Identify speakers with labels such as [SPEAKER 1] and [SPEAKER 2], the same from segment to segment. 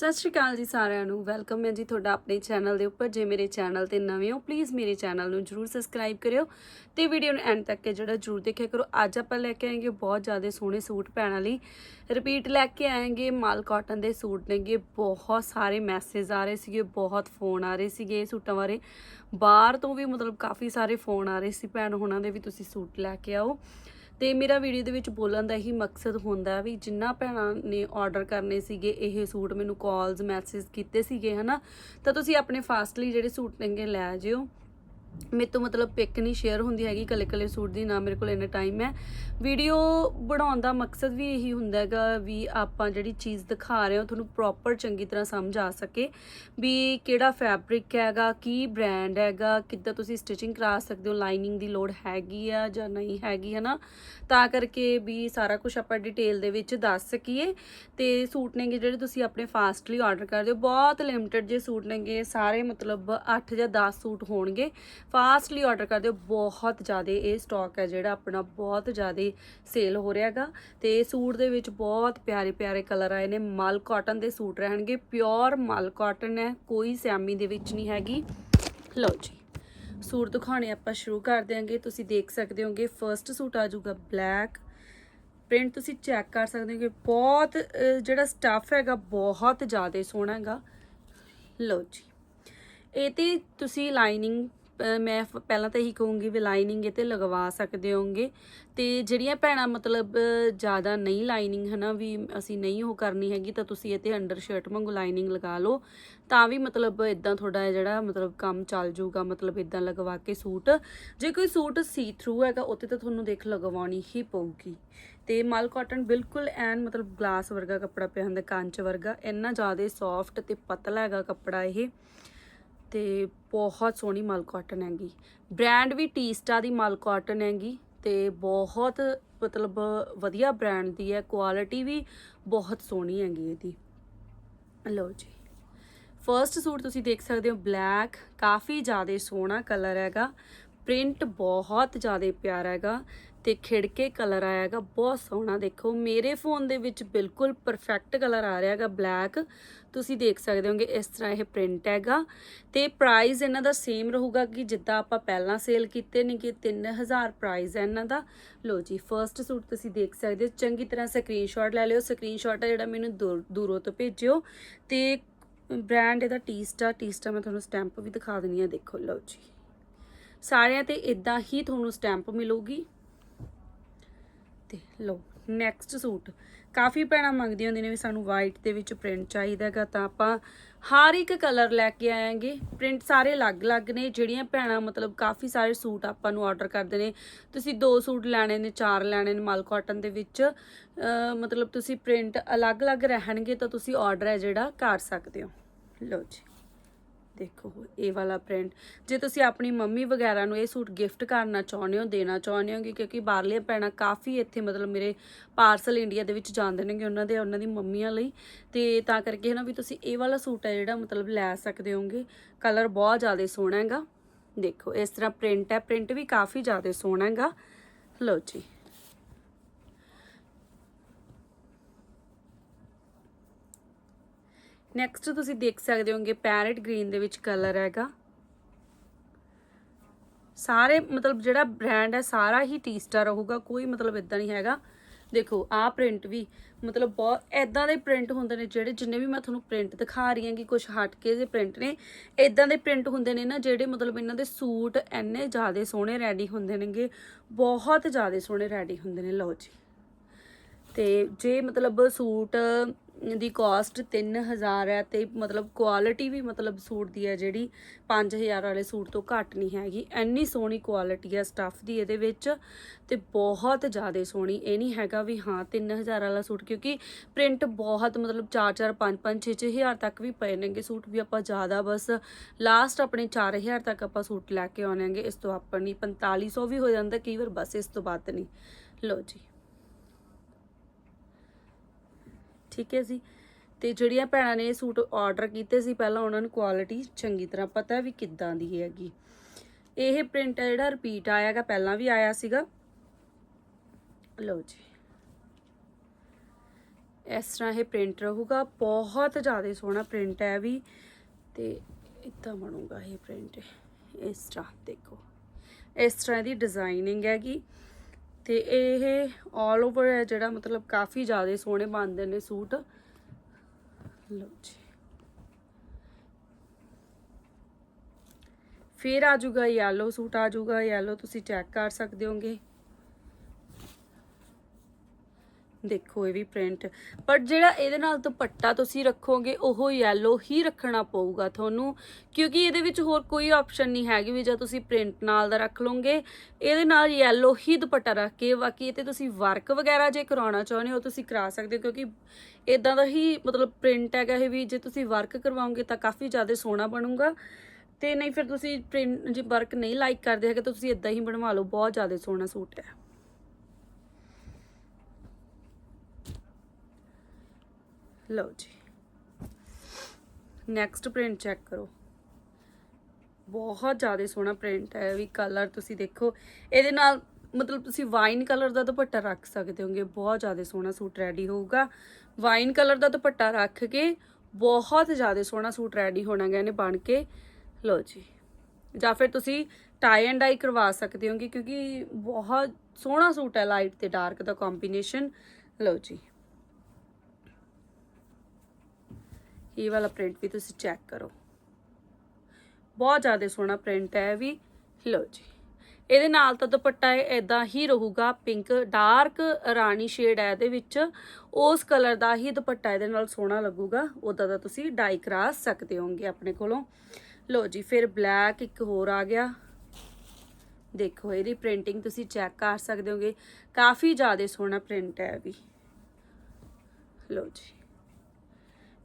[SPEAKER 1] ਸਤਿ ਸ਼੍ਰੀ ਅਕਾਲ ਜੀ ਸਾਰਿਆਂ ਨੂੰ। ਵੈਲਕਮ ਹੈ ਜੀ ਤੁਹਾਡਾ ਆਪਣੇ ਚੈਨਲ ਦੇ ਉੱਪਰ। ਜੇ ਮੇਰੇ ਚੈਨਲ ਤੇ ਨਵੇਂ ਹੋ ਪਲੀਜ਼ ਮੇਰੇ ਚੈਨਲ ਨੂੰ ਜਰੂਰ ਸਬਸਕ੍ਰਾਈਬ ਕਰਿਓ ਤੇ ਵੀਡੀਓ ਨੂੰ ਐਂਡ ਤੱਕ ਜਿਹੜਾ ਜਰੂਰ ਦੇਖਿਆ ਕਰੋ। ਅੱਜ ਆਪਾਂ ਲੈ ਕੇ ਆਏਗੇ ਬਹੁਤ ਜ਼ਿਆਦਾ ਸੋਹਣੇ ਸੂਟ ਪੈਣਾ ਲਈ ਰਿਪੀਟ ਲੈ ਕੇ ਆਏਗੇ, ਮਾਲ ਕਾਟਨ ਦੇ ਸੂਟ ਨੇਗੇ। ਬਹੁਤ ਸਾਰੇ ਮੈਸੇਜ ਆ ਰਹੇ ਸੀਗੇ, ਬਹੁਤ ਫੋਨ ਆ ਰਹੇ ਸੀਗੇ ਇਹ ਸੂਟਾਂ ਬਾਰੇ। ਬਾਹਰ ਤੋਂ ਵੀ ਮਤਲਬ ਕਾਫੀ ਸਾਰੇ ਫੋਨ ਆ ਰਹੇ ਸੀ ਭੈਣ, ਹੁਣਾਂ ਦੇ ਵੀ ਤੁਸੀਂ ਸੂਟ ਲੈ ਕੇ ਆਓ। ਤੇ ਮੇਰਾ ਵੀਡੀਓ ਦੇ ਵਿੱਚ ਬੋਲਣ ਦਾ ਇਹੀ ਮਕਸਦ ਹੁੰਦਾ ਵੀ ਜਿੰਨਾ ਭੈਣਾਂ ਨੇ ਆਰਡਰ ਕਰਨੇ ਸੀਗੇ, ਇਹ ਸੂਟ ਮੈਨੂੰ ਕਾਲਸ ਮੈਸੇਜ ਕੀਤੇ ਸੀਗੇ, ਹਨਾ, ਤਾਂ ਤੁਸੀਂ ਆਪਣੇ ਫਾਸਟਲੀ ਜਿਹੜੇ ਸੂਟ ਨੇਗੇ ਲੈ ਜਿਓ। ਮੇਰੇ ਤੋਂ ਮਤਲਬ ਪਿਕ ਨਹੀਂ ਸ਼ੇਅਰ ਹੁੰਦੀ ਹੈਗੀ ਕੱਲੇ ਕੱਲੇ ਸੂਟ ਦੀ, ਨਾ ਮੇਰੇ ਕੋਲ ਇੰਨਾ ਟਾਈਮ ਹੈ। ਵੀਡੀਓ ਬਣਾਉਣ ਦਾ ਮਕਸਦ ਵੀ ਇਹੀ ਹੁੰਦਾ ਹੈਗਾ ਵੀ ਆਪਾਂ ਜਿਹੜੀ ਚੀਜ਼ ਦਿਖਾ ਰਹੇ ਹਾਂ, ਤੁਹਾਨੂੰ ਪ੍ਰੋਪਰ ਚੰਗੀ ਤਰ੍ਹਾਂ ਸਮਝ ਆ ਸਕੇ ਵੀ ਕਿਹੜਾ ਫੈਬਰਿਕ ਹੈਗਾ, ਕੀ ਬ੍ਰਾਂਡ ਹੈਗਾ, ਕਿੱਦਾਂ ਤੁਸੀਂ ਸਟਿਚਿੰਗ ਕਰਾ ਸਕਦੇ ਹੋ ਲਾਈਨਿੰਗ ਦੀ ਲੋੜ ਹੈਗੀ ਆ ਜਾਂ ਨਹੀਂ ਹੈਗੀ ਹੈ ਨਾ ਤਾਂ ਕਰਕੇ ਵੀ ਸਾਰਾ ਕੁਝ ਆਪਾਂ ਡਿਟੇਲ ਦੇ ਵਿੱਚ ਦੱਸ ਸਕੀਏ। ਤੇ ਸੂਟ ਨੇਗੇ ਜਿਹੜੇ ਤੁਸੀਂ ਆਪਣੇ ਫਾਸਟਲੀ ਆਰਡਰ ਕਰਦੇ ਹੋ, ਬਹੁਤ ਲਿਮਟਿਡ ਜੇ ਸੂਟ ਨੇਗੇ ਸਾਰੇ ਮਤਲਬ 8 ਜਾਂ 10 ਸੂਟ ਹੋਣਗੇ। ਫਾਸਟਲੀ ਆਰਡਰ ਕਰ ਦਿਓ ਬਹੁਤ ਜ਼ਿਆਦਾ ਇਹ ਸਟਾਕ ਹੈ ਜਿਹੜਾ ਆਪਣਾ ਬਹੁਤ ਜ਼ਿਆਦਾ ਸੇਲ ਹੋ ਰਿਹਾਗਾ ਤੇ ਸੂਟ ਦੇ ਵਿੱਚ ਬਹੁਤ ਪਿਆਰੇ ਪਿਆਰੇ ਕਲਰ ਆਏ ਨੇ। ਮਲ ਕਾਟਨ ਦੇ ਸੂਟ ਰਹਿਣਗੇ ਪਿਓਰ ਮਲ ਕਾਟਨ ਹੈ, ਕੋਈ ਸੈਮੀ ਦੇ ਵਿੱਚ ਨਹੀਂ ਹੈਗੀ। ਲਓ ਜੀ, ਸੂਟ ਦਿਖਾਉਣੇ ਆਪਾਂ ਸ਼ੁਰੂ ਕਰ ਦਿਆਂਗੇ। ਤੁਸੀਂ ਦੇਖ ਸਕਦੇ ਹੋਗੇ ਫਰਸਟ ਸੂਟ ਆ ਜਾਊਗਾ ਬਲੈਕ ਪ੍ਰਿੰਟ ਤੁਸੀਂ ਚੈੱਕ ਕਰ ਸਕਦੇ ਹੋ ਕਿ ਬਹੁਤ ਜਿਹੜਾ ਸਟੱਫ ਹੈਗਾ, ਬਹੁਤ ਜ਼ਿਆਦਾ ਸੋਹਣਾ ਹੈਗਾ। ਲਓ ਜੀ, ਇਹ ਤੇ ਤੁਸੀਂ ਲਾਈਨਿੰਗ ਮੈਂ ਪਹਿਲਾਂ ਤਾਂ ਇਹੀ ਕਹੂੰਗੀ ਵੀ ਲਾਈਨਿੰਗ ਇਹ ਤੇ ਲਗਵਾ ਸਕਦੇ ਹੋਗੇ ਤੇ ਜਿਹੜੀਆਂ ਭੈਣਾਂ ਮਤਲਬ ਜ਼ਿਆਦਾ ਨਹੀਂ ਲਾਈਨਿੰਗ ਹਨਾ ਵੀ ਅਸੀਂ ਨਹੀਂ ਉਹ ਕਰਨੀ ਹੈਗੀ ਤਾਂ ਤੁਸੀਂ ਇਹ ਤੇ ਅੰਡਰ ਸ਼ਰਟ ਵਾਂਗੂ ਲਾਈਨਿੰਗ ਲਗਾ ਲਓ। ਤਾਂ ਵੀ ਮਤਲਬ ਇਦਾਂ ਤੁਹਾਡਾ ਜਿਹੜਾ ਮਤਲਬ ਕੰਮ ਚੱਲ ਜਾਊਗਾ, ਮਤਲਬ ਇਦਾਂ ਲਗਵਾ ਕੇ ਸੂਟ। ਜੇ ਕੋਈ ਸੂਟ ਸੀ ਥਰੂ ਹੈਗਾ ਉੱਤੇ ਤਾਂ ਤੁਹਾਨੂੰ ਦੇਖ ਲਗਵਾਉਣੀ ਹੀ ਪਊਗੀ। ਤੇ ਮਲ ਕਾਟਨ ਬਿਲਕੁਲ ਐਨ ਮਤਲਬ ਗਲਾਸ ਵਰਗਾ ਕੱਪੜਾ ਪਿਆ ਹੁੰਦਾ, ਕੰਚ ਵਰਗਾ। ਇੰਨਾ ਜ਼ਿਆਦਾ ਸੌਫਟ ਤੇ ਪਤਲਾ ਹੈਗਾ ਕੱਪੜਾ ਇਹ। ਤੇ ਬਹੁਤ ਸੋਹਣੀ ਮਲ ਕਾਟਨ ਹੈਗੀ। ਬ੍ਰਾਂਡ ਵੀ ਟੀਸਟਾ ਦੀ ਮਲ ਕਾਟਨ ਹੈਗੀ ਤੇ ਬਹੁਤ ਮਤਲਬ ਵਧੀਆ ਬ੍ਰਾਂਡ ਦੀ ਹੈ, ਕੁਆਲਿਟੀ ਵੀ ਬਹੁਤ ਸੋਹਣੀ ਹੈਗੀ ਇਹਦੀ। ਲਓ ਜੀ। ਫਰਸਟ ਸੂਟ ਤੁਸੀਂ ਦੇਖ ਸਕਦੇ ਹੋ ਬਲੈਕ ਕਾਫੀ ਜ਼ਿਆਦਾ ਸੋਹਣਾ ਕਲਰ ਹੈਗਾ। ਪ੍ਰਿੰਟ ਬਹੁਤ ਜ਼ਿਆਦਾ ਪਿਆਰਾ ਹੈਗਾ। ਤੇ ਖਿੜਕੇ ਕਲਰ ਆਇਆ ਹੈਗਾ, ਬਹੁਤ ਸੋਹਣਾ ਦੇਖੋ। ਮੇਰੇ ਫੋਨ ਦੇ ਵਿੱਚ ਬਿਲਕੁਲ ਪਰਫੈਕਟ ਕਲਰ ਆ ਰਿਹਾ ਹੈਗਾ ਬਲੈਕ ਤੁਸੀਂ ਦੇਖ ਸਕਦੇ ਹੋਗੇ ਇਸ ਤਰ੍ਹਾਂ ਇਹ ਪ੍ਰਿੰਟ ਹੈਗਾ। ਤੇ ਪ੍ਰਾਈਸ ਇਹਨਾਂ ਦਾ ਸੇਮ ਰਹੂਗਾ ਕਿ ਜਿੱਦਾਂ ਆਪਾਂ ਪਹਿਲਾਂ ਸੇਲ ਕੀਤੇ ਨੇ ਕਿ 3000 ਪ੍ਰਾਈਸ ਹੈ ਇਹਨਾਂ ਦਾ। ਲੋ ਜੀ ਫਰਸਟ ਸੂਟ ਤੁਸੀਂ ਦੇਖ ਸਕਦੇ ਹੋ। ਚੰਗੀ ਤਰ੍ਹਾਂ ਸਕਰੀਨਸ਼ਾਟ ਲੈ ਲਿਓ। ਸਕਰੀਨਸ਼ਾਟ ਹੈ ਜਿਹੜਾ ਮੈਨੂੰ ਦੂਰ- ਦੂਰੋਂ ਤੋਂ ਭੇਜਿਓ। ਤੇ ਬ੍ਰਾਂਡ ਇਹਦਾ ਟੀਸਟਾ ਟੀਸਟਾ ਮੈਂ ਤੁਹਾਨੂੰ ਸਟੈਂਪ ਵੀ ਦਿਖਾ ਦਿੰਨੀ ਆ ਦੇਖੋ, ਲਓ ਜੀ। ਸਾਰਿਆਂ ਤੇ ਇਦਾਂ ਹੀ ਤੁਹਾਨੂੰ ਸਟੈਂਪ ਮਿਲੂਗੀ। ਤੇ ਲਓ ਨੈਕਸਟ ਸੂਟ। ਕਾਫੀ ਭੈਣਾਂ ਮੰਗਦੀਆਂ ਹੁੰਦੀਆਂ ਨੇ ਵੀ ਸਾਨੂੰ ਵਾਈਟ ਦੇ ਵਿੱਚ ਪ੍ਰਿੰਟ ਚਾਹੀਦਾ ਹੈਗਾ, ਤਾਂ ਆਪਾਂ ਹਰ ਇੱਕ ਕਲਰ ਲੈ ਕੇ ਆਏਗੇ। ਪ੍ਰਿੰਟ ਸਾਰੇ ਅਲੱਗ-ਅਲੱਗ ਨੇ, ਜਿਹੜੀਆਂ ਭੈਣਾਂ ਮਤਲਬ ਕਾਫੀ ਸਾਰੇ ਸੂਟ ਆਪਾਂ ਨੂੰ ਆਰਡਰ ਕਰਦੇ ਨੇ। ਤੁਸੀਂ ਦੋ ਸੂਟ ਲੈਣੇ ਨੇ, ਚਾਰ ਲੈਣੇ ਨੇ ਮਲ ਕਾਟਨ ਦੇ ਵਿੱਚ ਮਤਲਬ ਤੁਸੀਂ ਪ੍ਰਿੰਟ ਅਲੱਗ-ਅਲੱਗ ਰਹਿਣਗੇ ਤਾਂ ਤੁਸੀਂ ਆਰਡਰ ਹੈ ਜਿਹੜਾ ਕਰ ਸਕਦੇ ਹੋ। ਲਓ ਜੀ। ਦੇਖੋ, ਇਹ ਵਾਲਾ ਪ੍ਰਿੰਟ ਜੇ ਤੁਸੀਂ ਆਪਣੀ ਮੰਮੀ ਵਗੈਰਾ ਨੂੰ ਇਹ ਸੂਟ ਗਿਫਟ ਕਰਨਾ ਚਾਹੁੰਦੇ ਹੋ, ਦੇਣਾ ਚਾਹੁੰਦੇ ਹੋ ਕਿਉਂਕਿ ਬਾਹਰਲੀਆਂ ਭੈਣਾਂ ਕਾਫੀ ਇੱਥੇ ਮਤਲਬ ਮੇਰੇ ਪਾਰਸਲ ਇੰਡੀਆ ਦੇ ਵਿੱਚ ਜਾਂਦੇ ਨੇਗੇ, ਉਹਨਾਂ ਦੇ, ਉਹਨਾਂ ਦੀ ਮੰਮੀਆਂ ਲਈ। ਤੇ ਤਾਂ ਕਰਕੇ ਨਾ ਵੀ ਤੁਸੀਂ ਇਹ ਵਾਲਾ ਸੂਟ ਹੈ ਜਿਹੜਾ ਮਤਲਬ ਲੈ ਸਕਦੇ ਹੋਗੇ। ਕਲਰ ਬਹੁਤ ਜ਼ਿਆਦਾ ਸੋਹਣਾ ਹੈਗਾ। ਦੇਖੋ, ਇਸ ਤਰ੍ਹਾਂ ਪ੍ਰਿੰਟ ਹੈ ਪ੍ਰਿੰਟ ਵੀ ਕਾਫੀ ਜ਼ਿਆਦਾ ਸੋਹਣਾ ਹੈਗਾ। ਲਓ ਜੀ। ਨੈਕਸਟ ਤੁਸੀਂ ਦੇਖ ਸਕਦੇ ਹੋਗੇ ਪੈਰਟ ਗ੍ਰੀਨ ਦੇ ਵਿੱਚ ਕਲਰ ਹੈਗਾ। ਸਾਰੇ ਮਤਲਬ ਜਿਹੜਾ ਬ੍ਰਾਂਡ ਹੈ, ਸਾਰਾ ਹੀ ਟੀਸਟਾ ਰਹੂਗਾ, ਕੋਈ ਮਤਲਬ ਇਦਾਂ ਨਹੀਂ ਹੈਗਾ। ਦੇਖੋ, ਆਹ ਪ੍ਰਿੰਟ ਵੀ ਮਤਲਬ ਬਹੁਤ ਐਦਾਂ ਦੇ ਪ੍ਰਿੰਟ ਹੁੰਦੇ ਨੇ ਜਿਹੜੇ ਜਿੰਨੇ ਵੀ ਮੈਂ ਤੁਹਾਨੂੰ ਪ੍ਰਿੰਟ ਦਿਖਾ ਰਹੀ ਹਾਂ ਕਿ ਕੁਝ ਹਟ ਕੇ ਦੇ ਪ੍ਰਿੰਟ ਨੇ ਐਦਾਂ ਦੇ ਪ੍ਰਿੰਟ ਹੁੰਦੇ ਨੇ ਨਾ ਜਿਹੜੇ ਮਤਲਬ ਇਹਨਾਂ ਦੇ ਸੂਟ ਐਨੇ ਜ਼ਿਆਦਾ ਸੋਹਣੇ ਰੈਡੀ ਹੁੰਦੇ ਨੇਗੇ, ਬਹੁਤ ਜ਼ਿਆਦਾ ਸੋਹਣੇ ਰੈਡੀ ਹੁੰਦੇ ਨੇ, ਲਓ ਜੀ। ਤੇ ਜੇ ਮਤਲਬ ਸੂਟ ਦੀ ਕਾਸਟ 3000 ਹੈ ਤੇ ਮਤਲਬ ਕੁਆਲਿਟੀ ਵੀ ਮਤਲਬ ਸੂਟ ਦੀ ਹੈ ਜਿਹੜੀ 5000 ਵਾਲੇ ਸੂਟ ਤੋਂ ਘੱਟ ਨਹੀਂ ਹੈਗੀ। ਐਨੀ ਸੋਹਣੀ ਕੁਆਲਿਟੀ ਹੈ ਸਟੱਫ ਦੀ ਇਹਦੇ ਵਿੱਚ ਤੇ ਬਹੁਤ ਜ਼ਿਆਦਾ ਸੋਹਣੀ। ਇਹ ਨਹੀਂ ਹੈਗਾ ਵੀ ਹਾਂ 3000 ਵਾਲਾ ਸੂਟ ਕਿਉਂਕਿ ਪ੍ਰਿੰਟ ਬਹੁਤ ਮਤਲਬ 4 4 5 5 6 6000 ਤੱਕ ਵੀ ਪਏ ਨੇਗੇ ਸੂਟ ਵੀ ਆਪਾਂ ਜ਼ਿਆਦਾ ਬਸ ਲਾਸਟ ਆਪਣੇ 4000 ਤੱਕ ਆਪਾਂ ਸੂਟ ਲੈ ਕੇ ਆਉਣਾਂਗੇ ਇਸ ਤੋਂ ਆਪਾਂ ਨਹੀਂ 4500 ਵੀ ਹੋ ਜਾਂਦਾ, ਕਈ ਵਾਰ ਬਸ ਇਸ ਤੋਂ ਵੱਧ ਨਹੀਂ। ਲਓ ਜੀ। ਠੀਕ ਹੈ ਜੀ। ਤੇ ਜਿਹੜੀਆਂ ਭੈਣਾਂ ਨੇ ਇਹ ਸੂਟ ਆਰਡਰ ਕੀਤੇ ਸੀ, ਪਹਿਲਾਂ ਉਹਨਾਂ ਨੂੰ ਕੁਆਲਿਟੀ ਚੰਗੀ ਤਰ੍ਹਾਂ ਪਤਾ ਵੀ ਕਿੱਦਾਂ ਦੀ ਹੈਗੀ। ਇਹ ਪ੍ਰਿੰਟ ਹੈ ਜਿਹੜਾ ਰਿਪੀਟ ਆਇਆਗਾ ਪਹਿਲਾਂ ਵੀ ਆਇਆ ਸੀਗਾ। ਲਓ ਜੀ। ਇਸ ਤਰ੍ਹਾਂ ਇਹ ਪ੍ਰਿੰਟ ਰਹੂਗਾ। ਬਹੁਤ ਜ਼ਿਆਦਾ ਸੋਹਣਾ ਪ੍ਰਿੰਟ ਹੈ ਵੀ। ਤੇ ਇਦਾਂ ਬਣੂਗਾ ਇਹ ਪ੍ਰਿੰਟ ਇਸ ਤਰ੍ਹਾਂ ਦੇਖੋ। ਇਸ ਤਰ੍ਹਾਂ ਦੀ ਡਿਜ਼ਾਈਨਿੰਗ ਹੈਗੀ। ਤੇ ਇਹ 올 ਓਵਰ ਹੈ ਜਿਹੜਾ ਮਤਲਬ ਕਾਫੀ ਜ਼ਿਆਦਾ ਸੋਹਣੇ ਬਣਦੇ ਨੇ ਸੂਟ। ਲਓ ਜੀ। ਫਿਰ ਆ ਜਾਊਗਾ ਯੈਲੋ ਸੂਟ, ਆ ਜਾਊਗਾ ਯੈਲੋ ਤੁਸੀਂ ਚੈੱਕ ਕਰ ਸਕਦੇ ਹੋਗੇ। ਦੇਖੋ ਇਹ ਵੀ ਪ੍ਰਿੰਟ ਪਰ ਜਿਹੜਾ ਇਹਦੇ ਨਾਲ ਦੁਪੱਟਾ ਤੁਸੀਂ ਰੱਖੋਗੇ, ਉਹ ਯੈਲੋ ਹੀ ਰੱਖਣਾ ਪਊਗਾ ਤੁਹਾਨੂੰ। ਕਿਉਂਕਿ ਇਹਦੇ ਵਿੱਚ ਹੋਰ ਕੋਈ ਆਪਸ਼ਨ ਨਹੀਂ ਹੈਗੀ ਵੀ ਜਾਂ ਤੁਸੀਂ ਪ੍ਰਿੰਟ ਨਾਲ ਦਾ ਰੱਖ ਲਓਗੇ। ਇਹਦੇ ਨਾਲ ਯੈਲੋ ਹੀ ਦੁਪੱਟਾ ਰੱਖ ਕੇ ਬਾਕੀ ਇਹ ਤੇ ਤੁਸੀਂ ਵਰਕ ਵਗੈਰਾ ਜੇ ਕਰਾਉਣਾ ਚਾਹੁੰਦੇ ਹੋ ਤੁਸੀਂ ਕਰਾ ਸਕਦੇ ਹੋ। ਕਿਉਂਕਿ ਇਦਾਂ ਦਾ ਹੀ ਮਤਲਬ ਪ੍ਰਿੰਟ ਹੈਗਾ ਇਹ ਵੀ, ਜੇ ਤੁਸੀਂ ਵਰਕ ਕਰਵਾਓਗੇ ਤਾਂ ਕਾਫੀ ਜ਼ਿਆਦਾ ਸੋਹਣਾ ਬਣੂਗਾ। ਤੇ ਨਹੀਂ ਫਿਰ ਤੁਸੀਂ ਪ੍ਰਿੰਟ ਜੇ ਵਰਕ ਨਹੀਂ ਲਾਈਕ ਕਰਦੇ ਹੈਗੇ ਤਾਂ ਤੁਸੀਂ ਇਦਾਂ ਹੀ ਬਣਵਾ ਲਓ, ਬਹੁਤ ਜ਼ਿਆਦਾ ਸੋਹਣਾ ਸੂਟ ਹੈ। ਲਓ ਜੀ। ਨੈਕਸਟ ਪ੍ਰਿੰਟ ਚੈੱਕ ਕਰੋ। ਬਹੁਤ ਜ਼ਿਆਦਾ ਸੋਹਣਾ ਪ੍ਰਿੰਟ ਹੈ, ਇਹ ਵੀ ਕਲਰ ਤੁਸੀਂ ਦੇਖੋ। ਇਹਦੇ ਨਾਲ ਮਤਲਬ ਤੁਸੀਂ ਵਾਈਨ ਕਲਰ ਦਾ ਦੁਪੱਟਾ ਰੱਖ ਸਕਦੇ ਹੋਗੇ, ਬਹੁਤ ਜ਼ਿਆਦਾ ਸੋਹਣਾ ਸੂਟ ਰੈਡੀ ਹੋਊਗਾ। ਵਾਈਨ ਕਲਰ ਦਾ ਦੁਪੱਟਾ ਰੱਖ ਕੇ ਬਹੁਤ ਜ਼ਿਆਦਾ ਸੋਹਣਾ ਸੂਟ ਰੈਡੀ ਹੋਣਾ ਗਾ ਨੇ ਬਣ ਕੇ। ਲਓ ਜੀ। ਜਾਂ ਫਿਰ ਤੁਸੀਂ ਟਾਈ ਐਂਡ ਡਾਈ ਕਰਵਾ ਸਕਦੇ ਹੋਗੇ, ਕਿਉਂਕਿ ਬਹੁਤ ਸੋਹਣਾ ਸੂਟ ਹੈ ਲਾਈਟ ਤੇ ਡਾਰਕ ਦਾ ਕੰਬੀਨੇਸ਼ਨ ਲਓ ਜੀ। ਇਹ ਵਾਲਾ ਪ੍ਰਿੰਟ ਵੀ ਤੁਸੀਂ ਚੈੱਕ ਕਰੋ। ਬਹੁਤ ਜ਼ਿਆਦਾ ਸੋਹਣਾ ਪ੍ਰਿੰਟ ਹੈ ਇਹ ਵੀ। ਲਓ ਜੀ। ਇਹਦੇ ਨਾਲ ਤਾਂ ਦੁਪੱਟਾ ਇਦਾਂ ਹੀ ਰਹੂਗਾ ਪਿੰਕ ਡਾਰਕ ਰਾਣੀ ਸ਼ੇਡ ਹੈ ਇਹਦੇ ਵਿੱਚ। ਉਸ ਕਲਰ ਦਾ ਹੀ ਦੁਪੱਟਾ ਇਹਦੇ ਨਾਲ ਸੋਹਣਾ ਲੱਗੂਗਾ। ਉਦਾਂ ਦਾ ਤੁਸੀਂ ਡਾਈ ਕਰਾ ਸਕਦੇ ਹੋਗੇ ਆਪਣੇ ਕੋਲੋਂ। ਲਓ ਜੀ, ਫਿਰ ਬਲੈਕ ਇੱਕ ਹੋਰ ਆ ਗਿਆ। ਦੇਖੋ, ਇਹਦੀ ਪ੍ਰਿੰਟਿੰਗ ਤੁਸੀਂ ਚੈੱਕ ਕਰ ਸਕਦੇ ਹੋਗੇ ਕਾਫੀ ਜ਼ਿਆਦਾ ਸੋਹਣਾ ਪ੍ਰਿੰਟ ਹੈ ਇਹ ਵੀ। ਲਓ ਜੀ।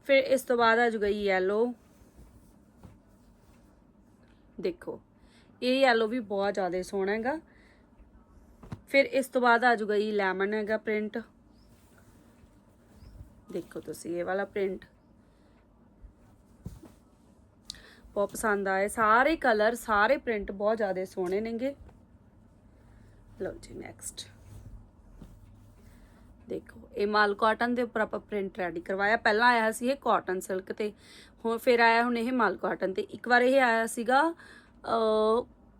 [SPEAKER 1] ਫਿਰ ਇਸ ਤੋਂ ਬਾਅਦ ਆ ਜੂਗਾ ਯੈਲੋ ਦੇਖੋ, ਇਹ ਯੈਲੋ ਵੀ ਬਹੁਤ ਜ਼ਿਆਦਾ ਸੋਹਣਾ ਹੈਗਾ। ਫਿਰ ਇਸ ਤੋਂ ਬਾਅਦ ਆ ਜੂਗਾ ਇਹ ਲੈਮਨ ਹੈਗਾ ਪ੍ਰਿੰਟ ਦੇਖੋ ਤੁਸੀਂ ਇਹ ਵਾਲਾ ਪ੍ਰਿੰਟ ਬਹੁਤ ਪਸੰਦ ਆਏ ਸਾਰੇ ਕਲਰ ਸਾਰੇ ਪ੍ਰਿੰਟ ਬਹੁਤ ਜ਼ਿਆਦਾ ਸੋਹਣੇ ਨੇਗੇ। ਲਓ ਜੀ ਨੈਕਸਟ ਦੇਖੋ ਇਹ ਮਾਲ ਕਾਟਨ ਦੇ ਉੱਪਰ ਆਪਾਂ ਪ੍ਰਿੰਟ ਰੈਡੀ ਕਰਵਾਇਆ। ਪਹਿਲਾਂ ਆਇਆ ਸੀ ਇਹ ਕਾਟਨ ਸਿਲਕ ਤੇ। ਹੁਣ ਫਿਰ ਆਇਆ ਹੁਣ ਇਹ ਮਾਲ ਕਾਟਨ ਤੇ। ਇੱਕ ਵਾਰ ਇਹ ਆਇਆ ਸੀਗਾ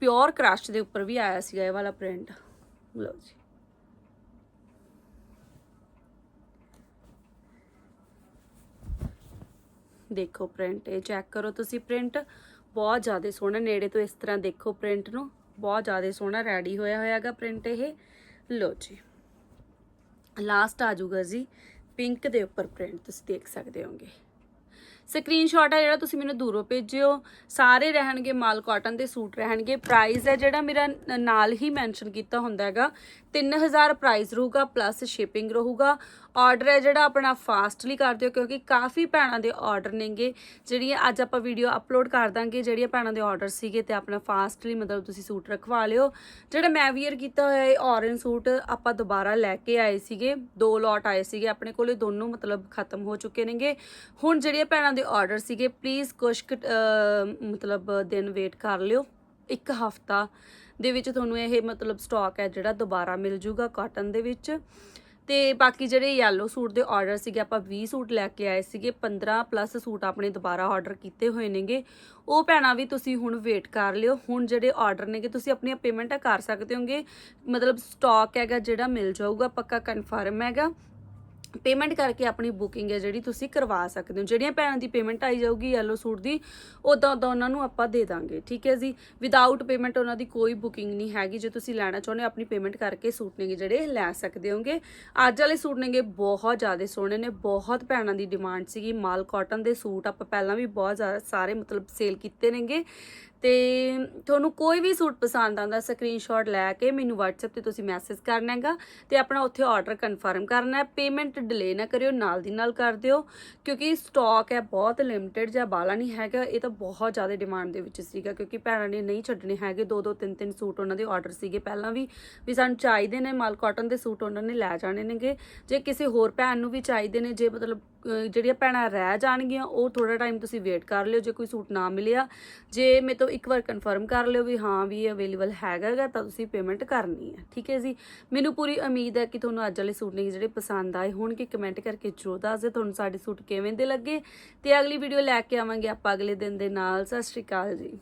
[SPEAKER 1] ਪਿਓਰ ਕ੍ਰਸ਼ ਦੇ ਉੱਪਰ ਵੀ ਆਇਆ ਸੀਗਾ ਇਹ ਵਾਲਾ ਪ੍ਰਿੰਟ ਲਓ ਜੀ। ਦੇਖੋ ਪ੍ਰਿੰਟ ਇਹ ਚੈੱਕ ਕਰੋ ਤੁਸੀਂ ਪ੍ਰਿੰਟ ਬਹੁਤ ਜ਼ਿਆਦਾ ਸੋਹਣਾ, ਨੇੜੇ ਤੋਂ ਇਸ ਤਰ੍ਹਾਂ ਦੇਖੋ ਪ੍ਰਿੰਟ ਨੂੰ। ਬਹੁਤ ਜ਼ਿਆਦਾ ਸੋਹਣਾ ਰੈਡੀ ਹੋਇਆ ਹੋਇਆਗਾ ਪ੍ਰਿੰਟ ਇਹ। ਲਓ ਜੀ। ਲਾਸਟ ਆ ਜਾਊਗਾ ਜੀ ਪਿੰਕ ਦੇ ਉੱਪਰ ਪ੍ਰਿੰਟ ਤੁਸੀਂ ਦੇਖ ਸਕਦੇ ਹੋਗੇ ਸਕਰੀਨਸ਼ਾਟ ਹੈ ਜਿਹੜਾ ਤੁਸੀਂ ਮੈਨੂੰ ਦੂਰੋਂ ਭੇਜਿਓ, ਸਾਰੇ ਰਹਿਣਗੇ ਮਾਲ ਕਾਟਨ ਦੇ ਸੂਟ ਰਹਿਣਗੇ। ਪ੍ਰਾਈਸ ਹੈ ਜਿਹੜਾ ਮੇਰਾ ਨਾਲ ਹੀ ਮੈਂਸ਼ਨ ਕੀਤਾ ਹੁੰਦਾ ਹੈਗਾ 3000 ਪ੍ਰਾਈਸ ਰਹੂਗਾ ਪਲੱਸ ਸ਼ਿਪਿੰਗ ਰਹੂਗਾ। ਆਰਡਰ ਹੈ ਜਿਹੜਾ ਆਪਣਾ ਫਾਸਟਲੀ ਕਰ ਦਿਓ ਕਿਉਂਕਿ ਕਾਫੀ ਭੈਣਾਂ ਦੇ ਆਰਡਰ ਨੇਗੇ। ਜਿਹੜੀਆਂ ਅੱਜ ਆਪਾਂ ਵੀਡੀਓ ਅਪਲੋਡ ਕਰ ਦਾਂਗੇ ਜਿਹੜੀਆਂ ਭੈਣਾਂ ਦੇ ਆਰਡਰ ਸੀਗੇ ਤੇ ਆਪਣਾ ਫਾਸਟਲੀ ਮਤਲਬ ਤੁਸੀਂ ਸੂਟ ਰਖਵਾ ਲਿਓ। ਜਿਹੜਾ ਮੈਂ ਵੀਅਰ ਕੀਤਾ ਹੋਇਆ ਇਹ ਔਰੇਂਜ ਸੂਟ ਆਪਾਂ ਦੁਬਾਰਾ ਲੈ ਕੇ ਆਏ ਸੀਗੇ। ਦੋ ਲੋਟ ਆਏ ਸੀਗੇ ਆਪਣੇ ਕੋਲੇ ਦੋਨੋਂ ਮਤਲਬ ਖਤਮ ਹੋ ਚੁੱਕੇ ਨੇਗੇ। ਹੁਣ ਜਿਹੜੀਆਂ ਭੈਣਾਂ ਦੇ ਆਰਡਰ ਸੀਗੇ ਪਲੀਜ਼ ਕੁਛ ਕੁ, ਮਤਲਬ ਦਿਨ ਵੇਟ ਕਰ ਲਿਓ। ਇੱਕ ਹਫਤਾ। ਦੇ ਵਿੱਚ ਤੁਹਾਨੂੰ ਇਹ ਮਤਲਬ ਸਟਾਕ ਹੈ ਜਿਹੜਾ ਦੁਬਾਰਾ ਮਿਲ ਜੂਗਾ ਕਾਟਨ ਦੇ ਵਿੱਚ। ਤੇ ਬਾਕੀ ਜਿਹੜੇ ਯੈਲੋ ਸੂਟ ਦੇ ਆਰਡਰ ਸੀਗੇ, ਆਪਾਂ 20 ਸੂਟ ਲੈ ਕੇ ਆਏ ਸੀਗੇ 15 ਪਲੱਸ ਸੂਟ ਆਪਣੇ ਦੁਬਾਰਾ ਆਰਡਰ ਕੀਤੇ ਹੋਏ ਨੇਗੇ। ਉਹ ਭੈਣਾਂ ਵੀ ਤੁਸੀਂ ਹੁਣ ਵੇਟ ਕਰ ਲਿਓ। ਹੁਣ ਜਿਹੜੇ ਆਰਡਰ ਨੇਗੇ, ਤੁਸੀਂ ਆਪਣੀਆਂ ਪੇਮੈਂਟਾਂ ਕਰ ਸਕਦੇ ਹੋਗੇ। ਮਤਲਬ ਸਟਾਕ ਹੈਗਾ ਜਿਹੜਾ ਮਿਲ ਜਾਊਗਾ, ਪੱਕਾ ਕਨਫਰਮ ਹੈਗਾ। ਪੇਮੈਂਟ ਕਰਕੇ ਆਪਣੀ ਬੁਕਿੰਗ ਹੈ ਜਿਹੜੀ ਤੁਸੀਂ ਕਰਵਾ ਸਕਦੇ ਹੋ। ਜਿਹੜੀਆਂ ਭੈਣਾਂ ਦੀ ਪੇਮੈਂਟ ਆਈ ਜਾਊਗੀ ਯੈਲੋ ਸੂਟ ਦੀ ਉਦਾਂ ਉਦਾਂ ਉਹਨਾਂ ਨੂੰ ਆਪਾਂ ਦੇ ਦਾਂਗੇ, ਠੀਕ ਹੈ ਜੀ? ਵਿਦਆਊਟ ਪੇਮੈਂਟ ਉਹਨਾਂ ਦੀ ਕੋਈ ਬੁਕਿੰਗ ਨਹੀਂ ਹੈਗੀ। ਜੇ ਤੁਸੀਂ ਲੈਣਾ ਚਾਹੁੰਦੇ ਹੋ, ਆਪਣੀ ਪੇਮੈਂਟ ਕਰਕੇ ਸੂਟ ਨੇਗੇ ਜਿਹੜੇ ਲੈ ਸਕਦੇ ਹੋਗੇ। ਅੱਜ ਵਾਲੇ ਸੂਟ ਨੇਗੇ ਬਹੁਤ ਜ਼ਿਆਦਾ ਸੋਹਣੇ ਨੇ, ਬਹੁਤ ਭੈਣਾਂ ਦੀ ਡਿਮਾਂਡ ਸੀਗੀ। ਮਾਲ ਕਾਟਨ ਦੇ ਸੂਟ ਆਪਾਂ ਪਹਿਲਾਂ ਵੀ ਬਹੁਤ ਜ਼ਿਆਦਾ ਸਾਰੇ ਮਤਲਬ ਸੇਲ ਕੀਤੇ ਨੇਗੇ। ਤੇ ਤੁਹਾਨੂੰ ਕੋਈ ਵੀ ਸੂਟ ਪਸੰਦ ਆਂਦਾ ਸਕਰੀਨਸ਼ਾਟ ਲੈ ਕੇ ਮੈਨੂੰ WhatsApp ਤੇ ਤੁਸੀਂ ਮੈਸੇਜ ਕਰਨਾ ਹੈਗਾ ਤੇ ਆਪਣਾ ਉੱਥੇ ਆਰਡਰ ਕਨਫਰਮ ਕਰਨਾ ਹੈ। ਪੇਮੈਂਟ ਡਿਲੇ ਨਾ ਕਰਿਓ, ਨਾਲ ਦੀ ਨਾਲ ਕਰ ਦਿਓ, ਕਿਉਂਕਿ ਸਟਾਕ ਹੈ ਬਹੁਤ ਲਿਮਟਿਡ ਜਾਂ ਬਾਲਾ ਨਹੀਂ ਹੈਗਾ। ਇਹ ਤਾਂ ਬਹੁਤ ਜ਼ਿਆਦਾ ਡਿਮਾਂਡ ਦੇ ਵਿੱਚ ਸੀਗਾ, ਕਿਉਂਕਿ ਭੈਣਾਂ ਨੇ ਨਹੀਂ ਛੱਡਣੇ ਹੈਗੇ। ਦੋ ਦੋ, ਤਿੰਨ ਤਿੰਨ ਸੂਟ ਉਹਨਾਂ ਦੇ ਆਰਡਰ ਸੀਗੇ ਪਹਿਲਾਂ ਵੀ ਵੀ ਸਾਨੂੰ ਚਾਹੀਦੇ ਨੇ, ਮਾਲ ਕਾਟਨ ਦੇ ਸੂਟ ਉਹਨਾਂ ਨੇ ਲੈ ਜਾਣੇ ਨੇਗੇ। ਜੇ ਕਿਸੇ ਹੋਰ ਭੈਣ ਨੂੰ ਵੀ ਚਾਹੀਦੇ ਨੇ, ਜੇ ਮਤਲਬ ਜਿਹੜੀਆਂ ਭੈਣਾਂ ਰਹਿ ਜਾਣਗੀਆਂ, ਉਹ ਥੋੜਾ ਟਾਈਮ ਤੁਸੀਂ ਵੇਟ ਕਰ ਲਿਓ, ਜੇ ਕੋਈ ਸੂਟ ਨਾ ਮਿਲਿਆ। ਜੇ ਮੇਰੇ ਤੋਂ ਇੱਕ ਵਾਰ ਕਨਫਰਮ ਕਰ ਲਿਓ ਵੀ ਹਾਂ ਵੀ ਅਵੇਲੇਬਲ ਹੈਗਾ ਗਾ ਤਾਂ ਤੁਸੀਂ ਪੇਮੈਂਟ ਕਰਨੀ ਹੈ। ਠੀਕ ਹੈ ਜੀ? ਮੈਨੂੰ ਪੂਰੀ ਉਮੀਦ ਹੈ ਕਿ ਤੁਹਾਨੂੰ ਅੱਜ ਵਾਲੇ ਸੂਟ ਨੇ ਜਿਹੜੇ ਪਸੰਦ ਆਏ ਹੋਣਗੇ ਕਮੈਂਟ ਕਰਕੇ ਜਰੂਰ ਦੱਸ ਦਿਓ ਤੁਹਾਨੂੰ ਸਾਡੇ ਸੂਟ ਕਿਵੇਂ ਦੇ ਲੱਗੇ। ਤੇ ਅਗਲੀ ਵੀਡੀਓ ਲੈ ਕੇ ਆਵਾਂਗੇ ਆਪਾਂ ਅਗਲੇ ਦਿਨ ਦੇ ਨਾਲ। ਸਤਿ ਸ਼੍ਰੀ ਅਕਾਲ ਜੀ।